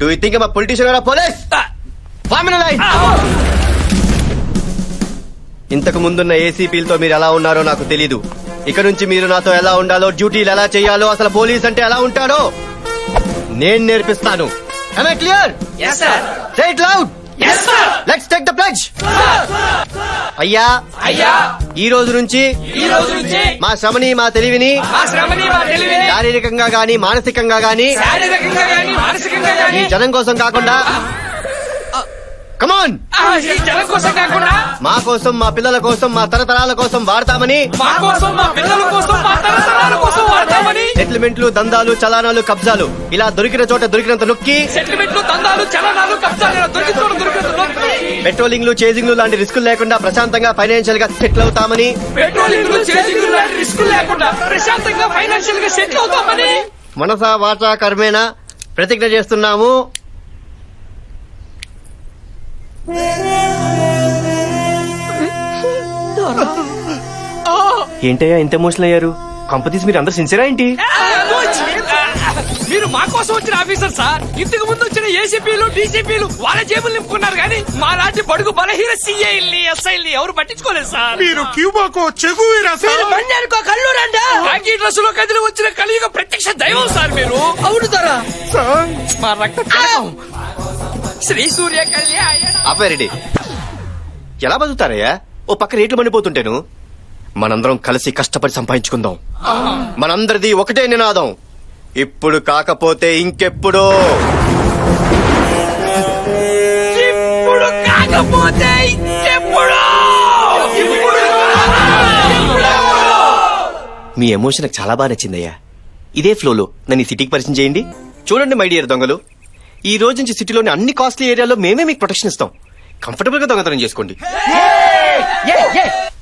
Do you think politician or police ఇంతకు ముందున్న ఏసీపీలతో మీరు ఎలా ఉన్నారో నాకు తెలీదు. ఇక నుంచి మీరు నాతో ఎలా ఉండాలో డ్యూటీలు ఎలా చేయాలో అసలు పోలీస్ అంటే ఎలా ఉంటారో నేను నేర్పిస్తాను. Clear Say it loud. Let's take the pledge. అయ్యా. అయ్యా. ఈ రోజు నుంచి ఈ రోజు నుంచి మా శ్రమని మా తెలివిని మా శ్రమని మా తెలివిని శారీరకంగా గాని మానసికంగా గాని శారీరకంగా గాని మానసికంగా ఈ జనం కోసం కాకుండా కమాన్ ఆ, ఈ జనం కోసం కాకుండా మా కోసం మా పిల్లల కోసం మా తరతరాల కోసం వాడతామని మా కోసం మా పిల్లల కోసం సెటిల్మెంట్లు దందాలు చలానాలు కబ్జాలు. ఇలా దొరికిన చోట దొరికినంత నొక్కి సెటిల్మెంట్లు దందాలు చలనాలు కబ్జాలు దొరికిన దొరికిన పెట్రోలింగ్లు చేజింగ్లు లాంటి రిస్కులు లేకుండా ప్రశాంతంగా ఫైనాన్షియల్గా సెటిల్ అవుతామని. పెట్రోలింగ్ చేసింగ్ లాంటి రిస్క్ లేకుండా ప్రశాంతంగా ఫైనాన్షియల్గా సెటిల్ అవుతామని. మనస వాచా కర్మేణ ప్రతిజ్ఞ చేస్తున్నాము. ఏంటయ్యా ఇంత ఎమోషనల్ అయ్యారు కంపతీసి మీరు అందరు సిన్సియరా ఏంటి? మీరు మా కోసం వచ్చిన ఆఫీసర్ సార్. ఇంతకు ముందు వచ్చిన ఏసీపీలు డీసీపీలు వాళ్ళ జేబులు నింపుకున్నారు కానీ మా లాంటి బడుగు బలహీన సీఐల్ని ఎస్ఐల్ని ఎవరు పట్టించుకోలేదు సార్. మీరు క్యూబాకో చెగువీరా సార్. కాకి డ్రెస్లో కదిలి వచ్చిన కలియుగ ప్రత్యక్ష దైవం సార్ మీరు. అవును సార్. మా రక్త. శ్రీ సూర్య కళ్యాణ. ఆపారెడ్డి ఎలా బతుకుతారయ్యా? ఓ పక్క రేట్లు మండిపోతుంటేను. మనందరం కలిసి కష్టపడి సంపాదించుకుందాం. మనందరిది ఒకటే నినాదం. ఇప్పుడు కాకపోతే ఇంకెప్పుడు. కాకపోతే మీ ఎమోషన్ నాకు చాలా బాగా నచ్చిందయ్యా. ఇదే ఫ్లోలో నన్ను ఈ సిటీకి పరిచయం చేయండి. చూడండి మై డియర్ దొంగలు. ఈ రోజు నుంచి సిటీలోని అన్ని కాస్ట్లీ ఏరియాలో మేమే మీకు ప్రొటెక్షన్ ఇస్తాం. కంఫర్టబుల్గా దొంగతనం చేసుకోండి.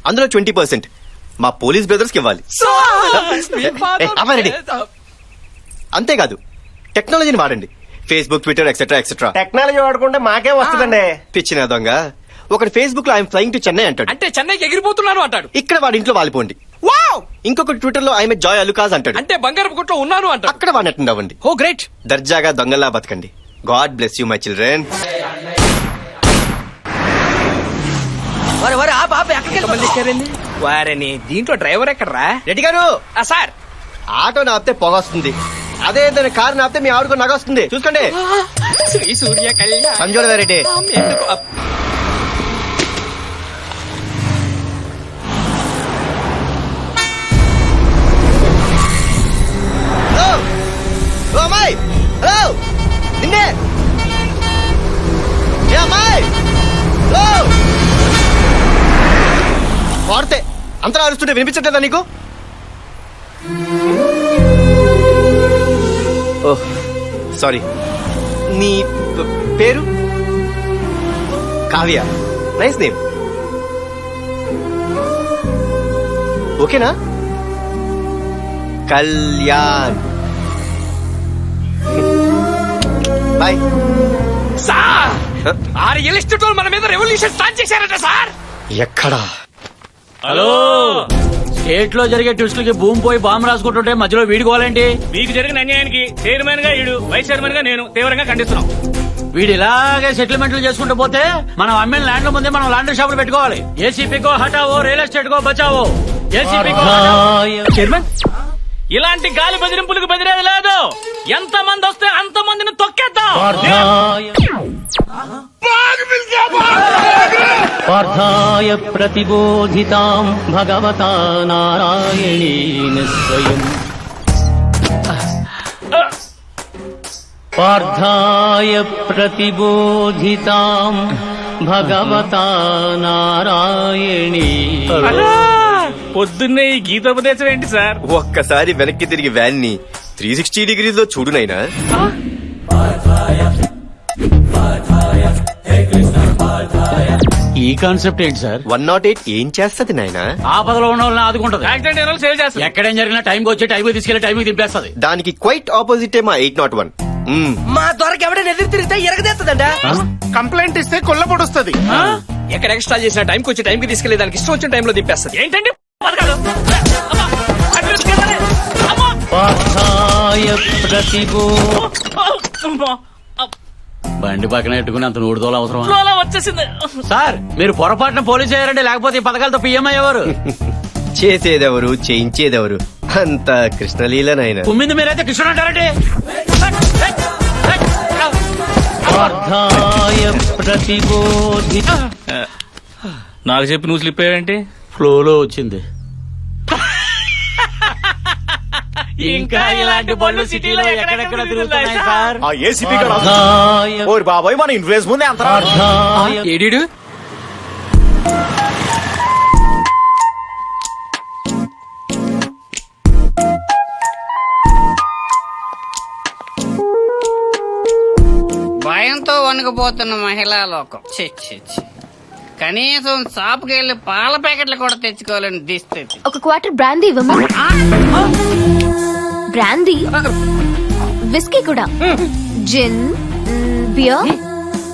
అందులో ట్వంటీ పర్సెంట్. మా పోలీస్ బ్రదర్స్కి ఇవ్వాలి ఏ. అంతేకాదు టెక్నాలజీని వాడండి. Facebook Twitter etcetera etcetera technology వాడుకుంటే మాకే వస్తుందండి. పిచ్చిన దొంగ. ఒకటి ఫేస్బుక్లో ఐఎమ్ ఫ్లయింగ్ టు చెన్నై అంటాడు. అంటే చెన్నైకి ఎగిరిపోతున్నాను అంటాడు. ఇక్కడ వాడి ఇంట్లో వాలిపోండి. వావ్! ఇంకొకటి ట్విట్టర్లో ఐఎమ్ జాయ్ అలుకాజ్ అంటాడు. అంటే బంగారపు గుట్లో ఉన్నాను అంటాడు. అక్కడ వాడినట్టు అవ్వండి ఓ గ్రేట్. దర్జాగా దొంగల్లా బతకండి. God bless you my children. వారని దీంట్లో డ్రైవర్ ఎక్కడరా? రెడ్డి గారు! ఆ, సార్. ఆటో నాపితే పొగ వస్తుంది అదే ఏదైనా కారు నాపితే మీ ఆవిడకు నగ వస్తుంది చూసుకోండి. శ్రీ సూర్య కళ్యాణ సంజోడ రెడ్డి. అరుస్తుంటే వినిపించట్లేదా నీకు? Oh sorry. నీ పేరు? కావ్య. Nice name. ఓకేనా? కళ్యాణ్. బాయ్. సార్! ఆ రియల్ ఎస్టేట్ వాళ్ళు మన మీద రెవల్యూషన్ స్టార్ట్ చేశారట సార్! ఎక్కడా? హలో! స్టేట్లో జరిగే ట్విస్టులకి భూమి పోయి బాంబు రాసుకుంటుంటే మధ్యలో వీడుకోవాలేంటి మీకు జరిగిన అన్యాయానికి చైర్మన్గా ఈడు వైస్ చైర్మన్గా నేను తీవ్రంగా ఖండిస్తున్నాం. వీడు ఇలాగే సెటిల్మెంట్లు చేసుకుంటూ పోతే మనం అమ్మిన ల్యాండ్ ముందే మనం లాండ్రీ షాపులు పెట్టుకోవాలి. ఏసీపీకో హటావో రియల్ ఎస్టేట్ కో బచావో. ఏసీపీకో చైర్మన్? ఇలాంటి గాలి బెదిరింపులకు బెదిరేది లేదు. ఎంత మంది వస్తే అంత మందిని తొక్కేద్దాం పార్థాయ ప్రతిబోధితాం భగవతా నారాయణేన స్వయం. పార్థాయ ప్రతిబోధితాం భగవతా నారాయణీ పొద్దున్నే ఈ గీతోపదేశం ఏంటి సార్? ఒక్కసారి వెనక్కి తిరిగి వ్యాన్ని త్రీ సిక్స్టీ డిగ్రీస్లో చూడు నైనా ఈ కాన్సెప్ట్ ఏంటి సార్? వన్ నాట్ ఎయిట్ ఏం చేస్తది నాయనా? ఆపదలో ఉన్న వాళ్ళని ఆదుకుంటది. యాక్సిడెంట్ అయిన సేల్ చేస్తారు. ఎక్కడేం జరిగినా టైంకి వచ్చి టైంకి తీసుకెళ్ళి టైంకి దింపేస్తుంది. దానికి క్వైట్ ఆపోజిట్ మా ఎయిట్ నాట్ వన్. మా దొరకు ఎవడైనా ఎదురు తిరిగితే ఎరగదేస్తుందంట కంప్లైంట్ ఇస్తే కొల్లపొడుస్తుంది ఎక్కడ ఎక్స్ట్రా చేసిన టైంకి వచ్చి టైంకి తీసుకెళ్ళి దానికి ఇష్టం వచ్చిన టైంలో దింపేస్తుంది. ఏంటండి? బండి పక్కన పెట్టుకుని అంత నూడుదోలు అవసరం వచ్చేసింది. సార్ మీరు పొరపాటున పోలీస్ అయ్యారండి లేకపోతే ఈ పథకాలతో పిఎం అయ్యేవారు? చేసేదెవరు చేయించేదెవరు? అంత కృష్ణలీలనైన. ఉమ్మింది మీరైతే కృష్ణ అంటారండి. నాకు చెప్పి నువ్వు స్లిప్ అయ్యాడంటే ఫ్లోలో వచ్చింది. ఇంకా ఇలాంటి బళ్ళు సిటీలో ఎక్కడెక్కడ తిరుగుతున్నాయి సార్? ఆ ఏసీపీ స్వార్థాయ ఓరి బాబాయ్ మన ఇన్ఫ్లుయెన్స్ ముందే అంత స్వార్థాయ ఏడీడు భయంతో వణుకుపోతున్న మహిళా లోకం. ఛీ, ఛీ, ఛీ. కనీసం షాపుకి వెళ్ళి పాల ప్యాకెట్లు కూడా తెచ్చుకోవాలని దిస్థితి ఒక క్వార్టర్ బ్రాందీ ఇవ్వమా బ్రాందీ? విస్కీ కూడా. Gin beer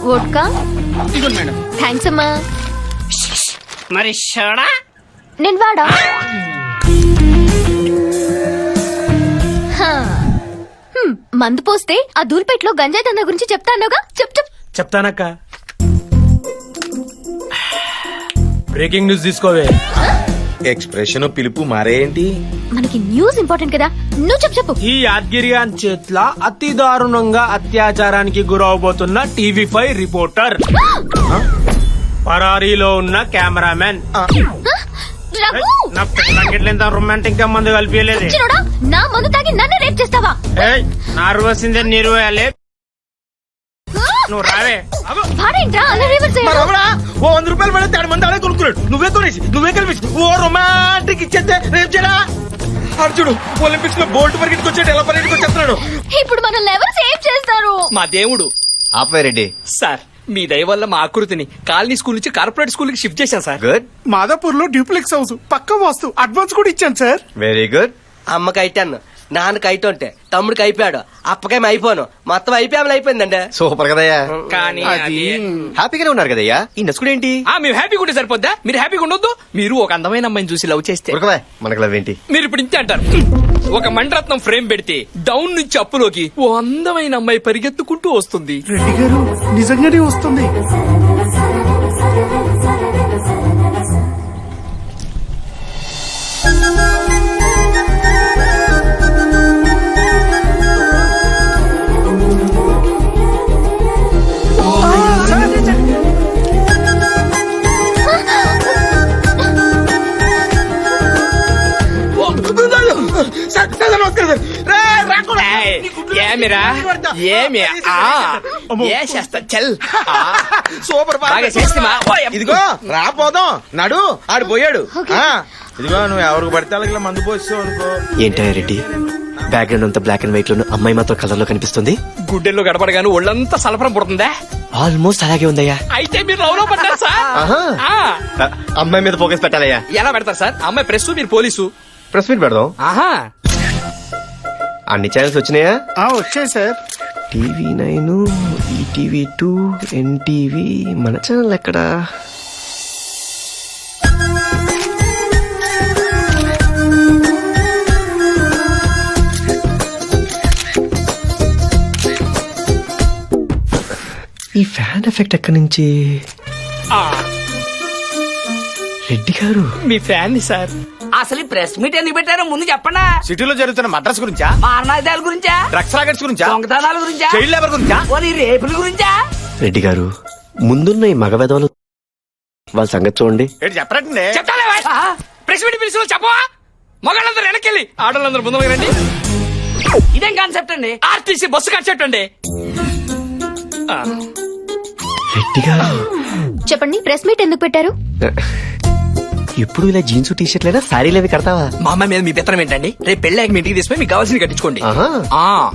vodka? థ్యాంక్స్ అమ్మా. మరి షడా? నేను వాడా? మందు పోస్తే ఆ దూల్పేటలో గంజాయి దందా గురించి చెప్తా అన్నావుగా చెప్ చెప్. చెప్తానక్క. బ్రేకింగ్ న్యూస్ తీసుకోవే. ఎక్స్ప్రెషన్ పిలుపు మారేంటి? మనకి న్యూస్ ఇంపార్టెంట్ కదా. నువ్వు చెప్పు చెప్పు. ఈ యాద్గిరియాన్ చేట్ల అతి దారుణంగా అత్యాచారానికి గురవబోతున్న టీవీ ఫైవ్ రిపోర్టర్. పరారీలో ఉన్న కెమెరామెన్. నా రొమాంటిక్గా మందు కలిపియలేదే. నా మందు తాగి నన్ను రేప్ చేస్తావా? నార్వసిందే నీరు వేయాలి నువ్వు రావే. అలా రివర్స్ ఓ వంద రూపాయలు పడితే ఆడు మంది ఆడే కొనుక్కున్నాడు. నువ్వే కొనేసి నువ్వే కనిపించి ఓ రొమాంటిక్ ఇచ్చేస్తే రేపు చేయడా అర్జుడు ఒలింపిక్స్లో బోల్ట్ పరిగెట్టుకొచ్చాడు ఎలా పరిగెట్టుకొచ్చేస్తున్నాడు ఇప్పుడు మనల్ని ఎవరు సేవ్ చేస్తారు? మా దేవుడు. ఆపవే రెడ్డి. సార్ మీ దయ వల్ల మా ఆకృతిని కాలనీ స్కూల్ నుంచి కార్పొరేట్ స్కూల్కి షిఫ్ట్ చేశాను సార్. గుడ్ మాదాపూర్లో డ్యూప్లెక్స్ హౌస్ పక్క వాస్తు అడ్వాన్స్ కూడా ఇచ్చాను సార్. వెరీ గుడ్ అమ్మకి అయిటాను నాన్నకి అయిటుంటే తమ్ముడికి అయిపోయాడు అప్పకేం అయిపోను. మొత్తం అయిపోయామని అయిపోయిందండి. సూపర్ కదయ్యా. కానీ అది హ్యాపీగానే ఉన్నారు కదయ్యా. ఈ నసుకుడు ఏంటి ఆ మేము హ్యాపీగా ఉంటే సరిపోద్దా? మీరు హ్యాపీగా ఉండొద్దు. మీరు ఒక అందమైన అమ్మాయిని చూసి లవ్ చేస్తే. ఉరకవే మనకు లవ్ ఏంటి? మీరు ఇప్పుడు ఇంతే అంటారు. ఒక మండరత్నం ఫ్రేమ్ పెడితే డౌన్ నుంచి అప్పులోకి ఓ అందమైన అమ్మాయి పరిగెత్తుకుంటూ వస్తుంది. రెడ్డి గారు నిజంగానే వస్తుంది. ఏయ్, ఏమిరా? ఏమి ఏ చేస్తా చల్ ఆ, సూపర్ బాగా చేస్తిమా? ఓయ్, ఇదిగో రాపోదాం నడు ఆడు పోయాడు. ఇదిగో నువ్వు ఎవరికి పడితే ఇలా మందు పోస్తావు అనుకో. ఏంటయ్యా రెడ్డి? బ్యాక్గ్రౌండ్ అంతా బ్లాక్ అండ్ వైట్లో అమ్మాయి మాత్రం కలర్లో కనిపిస్తుంది. గుడ్డెల్లో గడపడగాను ఒళ్ళంతా సలపరం పుడుతుందా? ఆల్మోస్ట్ అలాగే ఉందయ్యా. అయితే మీరు లవ్లో పడ్డారు సార్. అమ్మాయి మీద ఫోకస్ పెట్టాలయ్యా. ఎలా పెడతారు సార్? అమ్మాయి ప్రెస్ మీరు పోలీసు? ప్రెస్ మీట్ పెడదాం. ఆహా. అన్ని ఛానల్స్ వచ్చినాయా? ఆ, వచ్చాయి sir. TV nine ETV two NTV మన ఛానల్ ఎక్కడా? ఈ ఫ్యాన్ ఎఫెక్ట్ ఎక్కడి నుంచి? ఆ, రెడ్డి గారు. మీ ఫ్యాన్ సార్. అసలు ప్రెస్ మీట్ ఎందుకు పెట్టారో ముందు చెప్పండా సిటీలో జరుగుతున్న మద్రాస్ గురించా? మారణాయుధాల గురించా? డ్రగ్స్ రాకెట్స్ గురించా? దొంగతనాల గురించా? చైల్డ్ లేబర్ గురించా? పోనీ రేపుల గురించా? రెడ్డి గారు ముందున్న ఈ మగ వెధవలు వాళ్ళ సంగతి చూడండి. ఏంటి చెప్పరండి చెప్తాలే ప్రెస్ మీట్ పిలిచిన చెప్పవా? మగాళ్ళందరూ వెనకెళ్ళి ఆడవాళ్ళందరూ ముందు రండి. ఇదేం కాన్సెప్ట్ అండి? ఆర్టీసీ బస్సు రెడ్డి గారు. చెప్పండి ప్రెస్ మీట్ ఎందుకు పెట్టారు? ఎప్పుడు ఇలా జీన్స్ టీ షర్ట్లైనా శారీలు అవి కడతావా? మా అమ్మాయి మీద మీ పెత్తనం ఏంటండి? రేపు పెళ్ళాక మీ ఇంటికి తీసుకుని మీకు కావాల్సింది కట్టించుకోండి. ఆహా. ఆ.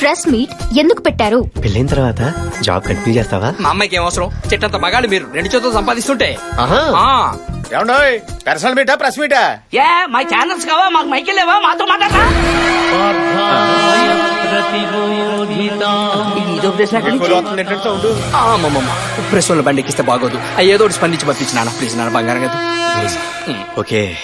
ప్రెస్ మీట్ ఎందుకు పెట్టారు? పెళ్ళైన తర్వాత జాబ్ కంటిన్యూ చేస్తావా? మా అమ్మాయికి ఏం అవసరం? చెట్టంత మగాళ్ళు మీరు రెండు చేతులు సంపాదిస్తుంటే. ఆహా. ఆ. ఏమండోయ్ పర్సనల్ మీటా ప్రెస్ మీటా ఏ మా ఛానల్స్ కావా? మాకు మైకి లేవా? మాతో మాట్లాడరా? ప్రెస్ వాళ్ళ బండి ఎక్కిస్తే బాగోదు. ఒకటి స్పందించి పంపించిన ప్లీజ్ నాన్న బంగారం కదా. Please okay.